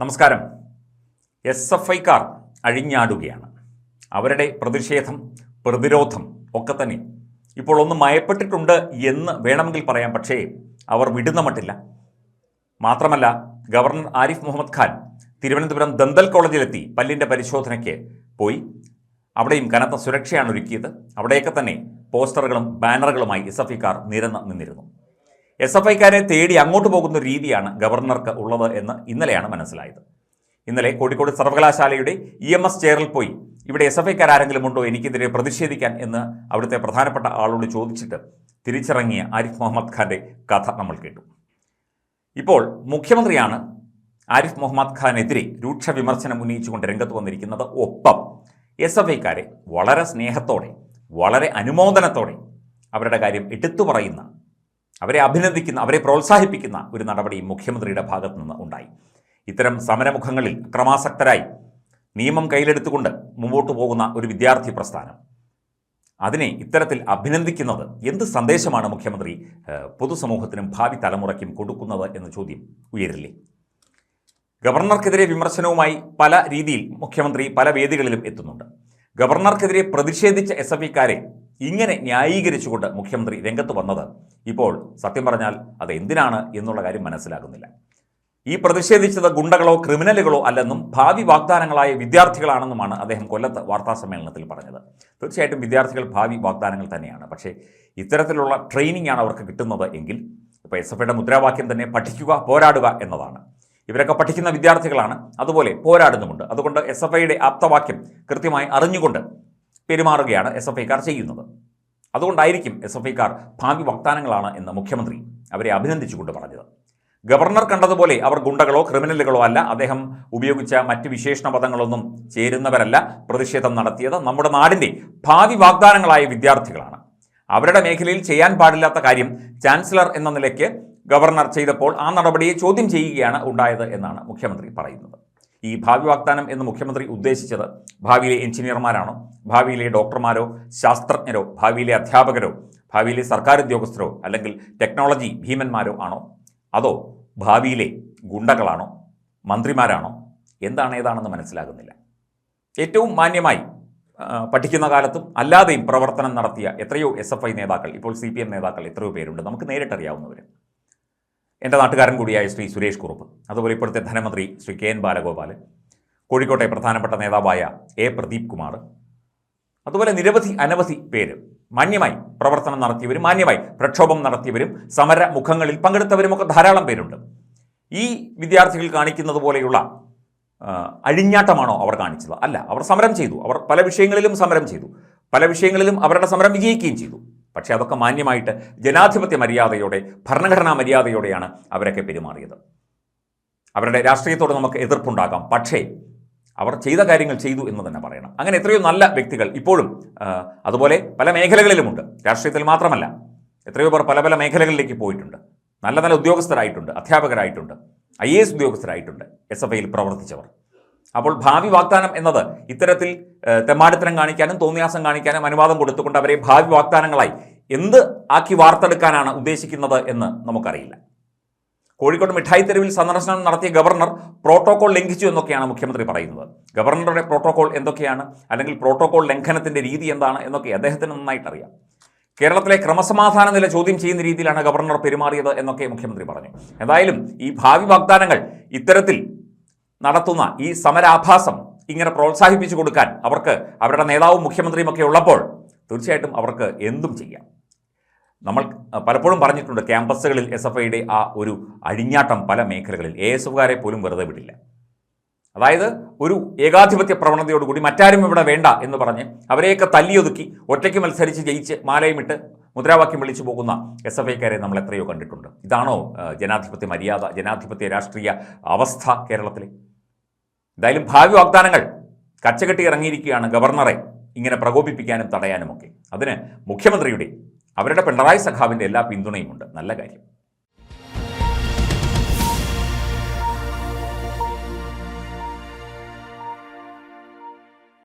നമസ്കാരം. S F ഐക്കാർ അഴിഞ്ഞാടുകയാണ്. അവരുടെ പ്രതിഷേധം പ്രതിരോധം ഒക്കെ തന്നെ. ഇപ്പോൾ ഒന്ന് മയപ്പെട്ടിട്ടുണ്ട് എന്ന് വേണമെങ്കിൽ പറയാം പക്ഷേ അവർ വിടുന്ന മട്ടില്ല. മാത്രമല്ല ഗവർണർ ആരിഫ് മുഹമ്മദ് ഖാൻ തിരുവനന്തപുരം ദന്തൽ കോളേജിലെത്തി പല്ലിന്റെ പരിശോധനയ്ക്ക് പോയി. അവിടെയും കനത്ത സുരക്ഷയാണ് ഒരുക്കിയത്. അവിടെയൊക്കെ തന്നെ പോസ്റ്ററുകളും ബാനറുകളുമായി എസ് എഫ് ഐക്കാർ നിരന്ന് നിന്നിരുന്നു. എസ് എഫ് ഐക്കാരെ തേടി അങ്ങോട്ട് പോകുന്ന രീതിയാണ് ഗവർണർക്ക് ഉള്ളത് എന്ന് ഇന്നലെയാണ് മനസ്സിലായത്. ഇന്നലെ കോഴിക്കോട് സർവകലാശാലയുടെ ഇ എം എസ് ചെയറിൽ പോയി ഇവിടെ എസ് എഫ് ഐക്കാർ ആരെങ്കിലും ഉണ്ടോ എനിക്കെതിരെ പ്രതിഷേധിക്കാൻ എന്ന് അവിടുത്തെ പ്രധാനപ്പെട്ട ആളോട് ചോദിച്ചിട്ട് തിരിച്ചിറങ്ങിയ ആരിഫ് മുഹമ്മദ് ഖാന്റെ കഥ നമ്മൾ കേട്ടു. ഇപ്പോൾ മുഖ്യമന്ത്രിയാണ് ആരിഫ് മുഹമ്മദ് ഖാനെതിരെ രൂക്ഷ വിമർശനം ഉന്നയിച്ചുകൊണ്ട് രംഗത്ത് വന്നിരിക്കുന്നത് ഒപ്പം എസ് എഫ് ഐക്കാരെ വളരെ സ്നേഹത്തോടെ വളരെ അനുമോദനത്തോടെ അവരുടെ കാര്യം എടുത്തു പറയുന്ന അവരെ അഭിനന്ദിക്കുന്ന അവരെ പ്രോത്സാഹിപ്പിക്കുന്ന ഒരു നടപടി മുഖ്യമന്ത്രിയുടെ ഭാഗത്തു നിന്ന് ഉണ്ടായി. ഇത്തരം സമരമുഖങ്ങളിൽ അക്രമാസക്തരായി നിയമം കയ്യിലെടുത്തുകൊണ്ട് മുമ്പോട്ട് പോകുന്ന ഒരു വിദ്യാർത്ഥി പ്രസ്ഥാനം. അതിനെ ഇത്തരത്തിൽ അഭിനന്ദിക്കുന്നത് എന്ത് സന്ദേശമാണ് മുഖ്യമന്ത്രി പൊതുസമൂഹത്തിനും ഭാവി തലമുറയ്ക്കും കൊടുക്കുന്നത് എന്ന ചോദ്യം ഉയരില്ലേ? ഗവർണർക്കെതിരെ വിമർശനവുമായി പല രീതിയിൽ മുഖ്യമന്ത്രി പല വേദികളിലും എത്തുന്നുണ്ട്. ഗവർണർക്കെതിരെ പ്രതിഷേധിച്ച എസ് എഫ് ഇക്കാരെ ഇങ്ങനെ ന്യായീകരിച്ചുകൊണ്ട് മുഖ്യമന്ത്രി രംഗത്ത് വന്നത് ഇപ്പോൾ സത്യം പറഞ്ഞാൽ അത് എന്തിനാണ് എന്നുള്ള കാര്യം മനസ്സിലാകുന്നില്ല. ഈ പ്രതിഷേധിച്ചത് ഗുണ്ടകളോ ക്രിമിനലുകളോ അല്ലെന്നും ഭാവി വാഗ്ദാനങ്ങളായ വിദ്യാർത്ഥികളാണെന്നുമാണ് അദ്ദേഹം കൊല്ലത്ത് വാർത്താ സമ്മേളനത്തിൽ പറഞ്ഞത്. തീർച്ചയായിട്ടും വിദ്യാർത്ഥികൾ ഭാവി വാഗ്ദാനങ്ങൾ തന്നെയാണ്. പക്ഷേ ഇത്തരത്തിലുള്ള ട്രെയിനിങ് ആണ് അവർക്ക് കിട്ടുന്നത് എങ്കിൽ ഇപ്പോൾ എസ് എഫ് ഐയുടെ മുദ്രാവാക്യം തന്നെ പഠിക്കുക പോരാടുക എന്നതാണ്. ഇവരൊക്കെ പഠിക്കുന്ന വിദ്യാർത്ഥികളാണ്. അതുപോലെ പോരാടുന്നുമുണ്ട്. അതുകൊണ്ട് എസ് എഫ് ഐയുടെ ആപ്തവാക്യം കൃത്യമായി അറിഞ്ഞുകൊണ്ട് പെരുമാറുകയാണ് എസ് എഫ് ഐക്കാർ ചെയ്യുന്നത്. അതുകൊണ്ടായിരിക്കും എസ് എഫ് കാർ ഭാവി വാഗ്ദാനങ്ങളാണ് എന്ന് മുഖ്യമന്ത്രി അവരെ അഭിനന്ദിച്ചുകൊണ്ട് പറഞ്ഞത്. ഗവർണർ കണ്ടതുപോലെ അവർ ഗുണ്ടകളോ ക്രിമിനലുകളോ അല്ല. അദ്ദേഹം ഉപയോഗിച്ച മറ്റ് വിശേഷണ പദങ്ങളൊന്നും ചേരുന്നവരല്ല. പ്രതിഷേധം നടത്തിയത് നമ്മുടെ നാടിന്റെ ഭാവി വാഗ്ദാനങ്ങളായ വിദ്യാർത്ഥികളാണ്. അവരുടെ മേഖലയിൽ ചെയ്യാൻ പാടില്ലാത്ത കാര്യം ചാൻസലർ എന്ന നിലയ്ക്ക് ഗവർണർ ചെയ്തപ്പോൾ ആ നടപടിയെ ചോദ്യം ചെയ്യുകയാണ് ഉണ്ടായത് എന്നാണ് മുഖ്യമന്ത്രി പറയുന്നത്. ഈ ഭാവി വാഗ്ദാനം എന്ന് മുഖ്യമന്ത്രി ഉദ്ദേശിച്ചത് ഭാവിയിലെ എഞ്ചിനീയർമാരാണോ? ഭാവിയിലെ ഡോക്ടർമാരോ? ശാസ്ത്രജ്ഞരോ? ഭാവിയിലെ അധ്യാപകരോ? ഭാവിയിലെ സർക്കാർ ഉദ്യോഗസ്ഥരോ? അല്ലെങ്കിൽ ടെക്നോളജി ഭീമന്മാരോ ആണോ? അതോ ഭാവിയിലെ ഗുണ്ടകളാണോ? മന്ത്രിമാരാണോ? എന്താണ് ഏതാണെന്ന് മനസ്സിലാകുന്നില്ല. ഏറ്റവും മാന്യമായി പഠിക്കുന്ന കാലത്തും അല്ലാതെയും പ്രവർത്തനം നടത്തിയ എത്രയോ എസ് നേതാക്കൾ ഇപ്പോൾ സി നേതാക്കൾ എത്രയോ പേരുണ്ട്. നമുക്ക് നേരിട്ടറിയാവുന്നവർ എന്റെ നാട്ടുകാരൻ കൂടിയായ ശ്രീ സുരേഷ് കുറുപ്പ് അതുപോലെ ഇപ്പോഴത്തെ ധനമന്ത്രി ശ്രീ കെ എൻ ബാലഗോപാൽ കോഴിക്കോട്ടെ പ്രധാനപ്പെട്ട നേതാവായ എ പ്രദീപ് കുമാർ അതുപോലെ നിരവധി അനവധി പേര് മാന്യമായി പ്രവർത്തനം നടത്തിയവരും മാന്യമായി പ്രക്ഷോഭം നടത്തിയവരും സമര മുഖങ്ങളിൽ പങ്കെടുത്തവരുമൊക്കെ ധാരാളം പേരുണ്ട്. ഈ വിദ്യാർത്ഥികൾ കാണിക്കുന്നത് പോലെയുള്ള അഴിഞ്ഞാട്ടമാണോ അവർ കാണിച്ചത്? അല്ല അവർ സമരം ചെയ്തു. അവർ പല വിഷയങ്ങളിലും സമരം ചെയ്തു. പല വിഷയങ്ങളിലും അവരുടെ സമരം വിജയിക്കുകയും ചെയ്തു. പക്ഷേ അതൊക്കെ മാന്യമായിട്ട് ജനാധിപത്യ മര്യാദയോടെ ഭരണഘടനാ മര്യാദയോടെയാണ് അവരൊക്കെ പെരുമാറിയത്. അവരുടെ രാഷ്ട്രീയത്തോട് നമുക്ക് എതിർപ്പുണ്ടാകാം. പക്ഷേ അവർ ചെയ്ത കാര്യങ്ങൾ ചെയ്തു എന്ന് തന്നെ പറയണം. അങ്ങനെ എത്രയോ നല്ല വ്യക്തികൾ ഇപ്പോഴും അതുപോലെ പല മേഖലകളിലുമുണ്ട്. രാഷ്ട്രീയത്തിൽ മാത്രമല്ല എത്രയോ പേർ പല പല മേഖലകളിലേക്ക് പോയിട്ടുണ്ട്. നല്ല നല്ല ഉദ്യോഗസ്ഥരായിട്ടുണ്ട് അധ്യാപകരായിട്ടുണ്ട് ഐ എ എസ് ഉദ്യോഗസ്ഥരായിട്ടുണ്ട് എസ് എഫ് ഐയിൽ പ്രവർത്തിച്ചവർ. അപ്പോൾ ഭാവി വാഗ്ദാനം എന്നത് ഇത്തരത്തിൽ തെമാടിത്തരം കാണിക്കാനും തോന്നിയാസം കാണിക്കാനും അനുവാദം കൊടുത്തുകൊണ്ട് അവരെ ഭാവി വാഗ്ദാനങ്ങളായി എന്ത് ആക്കി വാർത്തെടുക്കാനാണ് ഉദ്ദേശിക്കുന്നത് എന്ന് നമുക്കറിയില്ല. കോഴിക്കോട് മിഠായി തെരുവിൽ സന്ദർശനം നടത്തിയ ഗവർണർ പ്രോട്ടോകോൾ ലംഘിച്ചു എന്നൊക്കെയാണ് മുഖ്യമന്ത്രി പറയുന്നത്. ഗവർണറുടെ പ്രോട്ടോകോൾ എന്തൊക്കെയാണ്? അല്ലെങ്കിൽ പ്രോട്ടോകോൾ ലംഘനത്തിന്റെ രീതി എന്താണ് എന്നൊക്കെ അദ്ദേഹത്തിന് നന്നായിട്ട് അറിയാം കേരളത്തിലെ ക്രമസമാധാന നില ചോദ്യം ചെയ്യുന്ന രീതിയിലാണ് ഗവർണർ പെരുമാറിയത് എന്നൊക്കെ മുഖ്യമന്ത്രി പറഞ്ഞു. എന്തായാലും ഈ ഭാവി വാഗ്ദാനങ്ങൾ ഇത്തരത്തിൽ നടത്തുന്ന ഈ സമരാഭാസം ഇങ്ങനെ പ്രോത്സാഹിപ്പിച്ചു കൊടുക്കാൻ അവർക്ക് അവരുടെ നേതാവും മുഖ്യമന്ത്രിയും ഒക്കെ ഉള്ളപ്പോൾ തീർച്ചയായിട്ടും അവർക്ക് എന്തും ചെയ്യാം. നമ്മൾ പലപ്പോഴും പറഞ്ഞിട്ടുണ്ട് ക്യാമ്പസുകളിൽ എസ് എഫ് ഐയുടെ ആ ഒരു അഴിഞ്ഞാട്ടം പല മേഖലകളിൽ എ എസ് എഫുകാരെ പോലും വെറുതെ വിടില്ല. അതായത് ഒരു ഏകാധിപത്യ പ്രവണതയോടുകൂടി മറ്റാരും ഇവിടെ വേണ്ട എന്ന് പറഞ്ഞ് അവരെയൊക്കെ തല്ലിയൊതുക്കി ഒറ്റയ്ക്ക് മത്സരിച്ച് ജയിച്ച് മാലയുമിട്ട് മുദ്രാവാക്യം വിളിച്ചു പോകുന്ന എസ് എഫ് ഐക്കാരെ നമ്മൾ എത്രയോ കണ്ടിട്ടുണ്ട്. ഇതാണോ ജനാധിപത്യ മര്യാദ ജനാധിപത്യ രാഷ്ട്രീയ അവസ്ഥ കേരളത്തിലെ? എന്തായാലും ഭാവി വാഗ്ദാനങ്ങൾ കച്ചകെട്ടി ഇറങ്ങിയിരിക്കുകയാണ് ഗവർണറെ. ഇങ്ങനെ പ്രകോപിപ്പിക്കാനും തടയാനുമൊക്കെ. അതിന് മുഖ്യമന്ത്രിയുടെ അവരുടെ പിണറായി സഖാവിന്റെ എല്ലാ പിന്തുണയുമുണ്ട്. നല്ല കാര്യം.